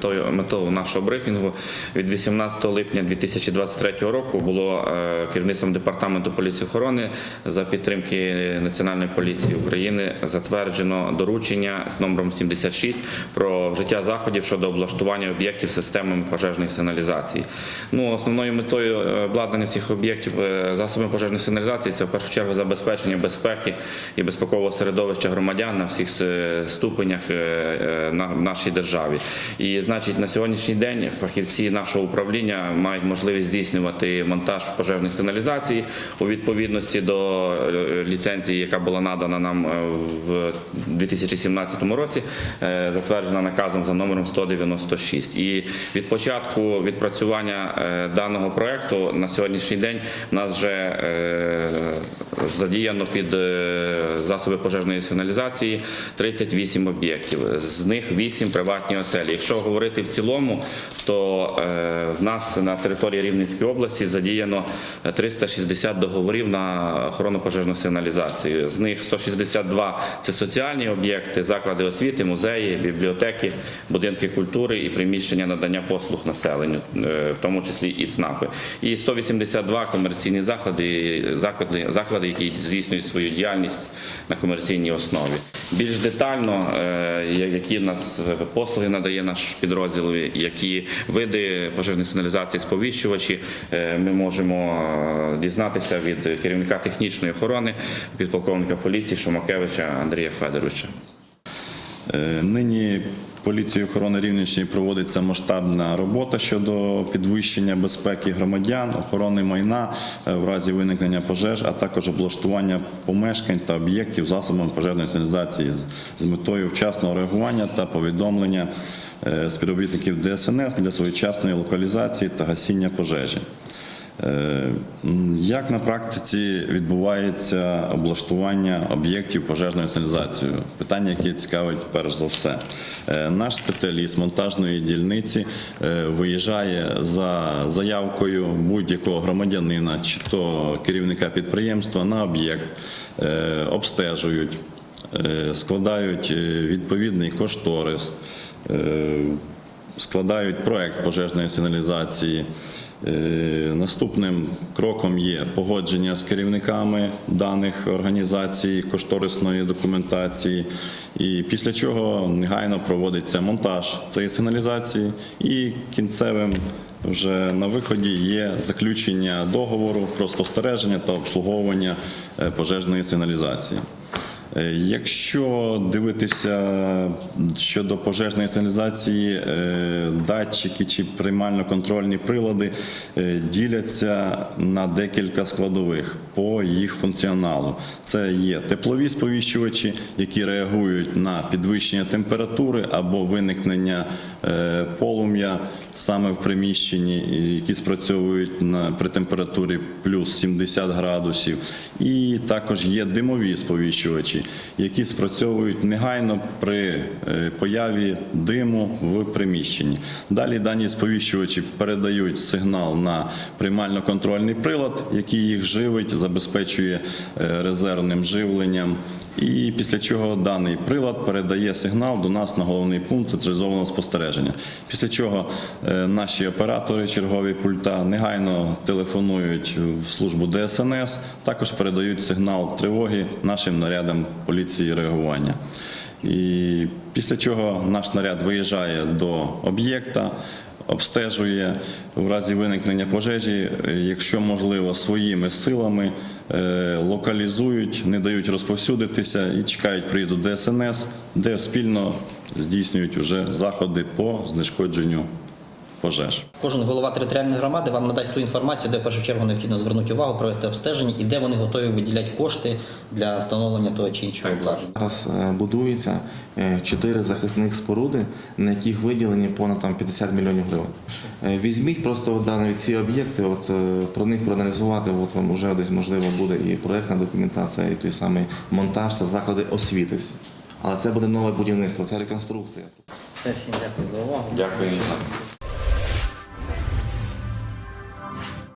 Метою метою нашого брифінгу від 18 липня 2023 року було е, керівництвом департаменту поліції охорони за підтримки Національної поліції України затверджено доручення з номером 76 про вжиття заходів щодо облаштування об'єктів системами пожежної сигналізації. Ну, основною метою е, обладнання всіх об'єктів е, засобами пожежної сигналізації це в першу чергу забезпечення безпеки і безпекового середовища громадян на всіх ступенях в нашій державі. І значить, на сьогоднішній день фахівці нашого управління мають можливість здійснювати монтаж пожежних сигналізацій у відповідності до е, ліцензії, яка була надана нам е, в 2017 році, е, затверджена наказом за номером 196. І від початку відпрацювання даного проекту на сьогоднішній день нас вже задіяно під засоби пожежної сигналізації 38 об'єктів. З них 8 приватні оселі. Якщо говорити в цілому, то е, в нас на території Рівненської області задіяно 360 договорів на охорону пожежну сигналізацію. З них 162 – це соціальні об'єкти, заклади освіти, музеї, бібліотеки, будинки культури і приміщення надання послуг населенню, е, в тому числі і ЦНАПи. І 182 комерційні заклади, заклади, заклади, які здійснюють свою діяльність на комерційній основі. Більш детально, е, які в нас послуги надає наш підрозділ, які види пожежної сигналізації сповіщувачі, е, ми можемо е, дізнатися від керівника технічної охорони, підполковника поліції Шумакевича Андрія Федоровича. Нині поліцією охорони Рівненщини проводиться масштабна робота щодо підвищення безпеки громадян, охорони майна е, в разі виникнення пожеж, а також облаштування помешкань та об'єктів засобами пожежної сигналізації з- з метою вчасного реагування та повідомлення е, співробітників ДСНС для своєчасної локалізації та гасіння пожежі. Е, Як на практиці відбувається облаштування об'єктів пожежною сигналізацією? Питання, яке цікавить перш за все. Е, Наш спеціаліст монтажної дільниці е, виїжджає за заявкою будь-якого громадянина чи то керівника підприємства на об'єкт, обстежують, складають відповідний кошторис, складають проект пожежної сигналізації. Е, Наступним кроком є погодження з керівниками даних організацій, кошторисної документації, і після чого негайно проводиться монтаж цієї сигналізації, і кінцевим вже на виході є заключення договору про спостереження та обслуговування е, пожежної сигналізації. Е, Якщо дивитися щодо пожежної сигналізації, е, датчики чи приймально-контрольні прилади е, діляться на декілька складових по їх функціоналу. Це є теплові сповіщувачі, які реагують на підвищення температури або виникнення полум'я саме в приміщенні, які спрацьовують при температурі плюс 70 градусів. І також є димові сповіщувачі, які спрацьовують негайно при е, появі диму в приміщенні. Далі дані сповіщувачі передають сигнал на приймально-контрольний прилад, який їх живить, забезпечує е, резервним живленням. І після чого даний прилад передає сигнал до нас на головний пункт централізованого спостереження. Після чого е, наші оператори чергові пульта негайно телефонують в службу ДСНС, також передають сигнал тривоги нашим нарядам поліції реагування. І після чого наш наряд виїжджає до об'єкта, обстежує в разі виникнення пожежі, е, якщо можливо, своїми силами е, локалізують, не дають розповсюдитися і чекають приїзду ДСНС, де спільно здійснюють вже заходи по знешкодженню пожеж. Кожен голова територіальної громади вам надасть ту інформацію, де в першу чергу необхідно звернути увагу, провести обстеження і де вони готові виділяти кошти для встановлення того чи іншого обладнання. Зараз е, будується е, чотири захисних споруди, на яких виділені понад там 50 мільйонів гривень. Е, Візьміть просто дані ці об'єкти, от про них проаналізувати. От вам вже десь можливо буде і проектна документація, і той самий монтаж та заклади освіти. всі. Але це буде нове будівництво, це реконструкція. Все, всім дякую за увагу. Дякую.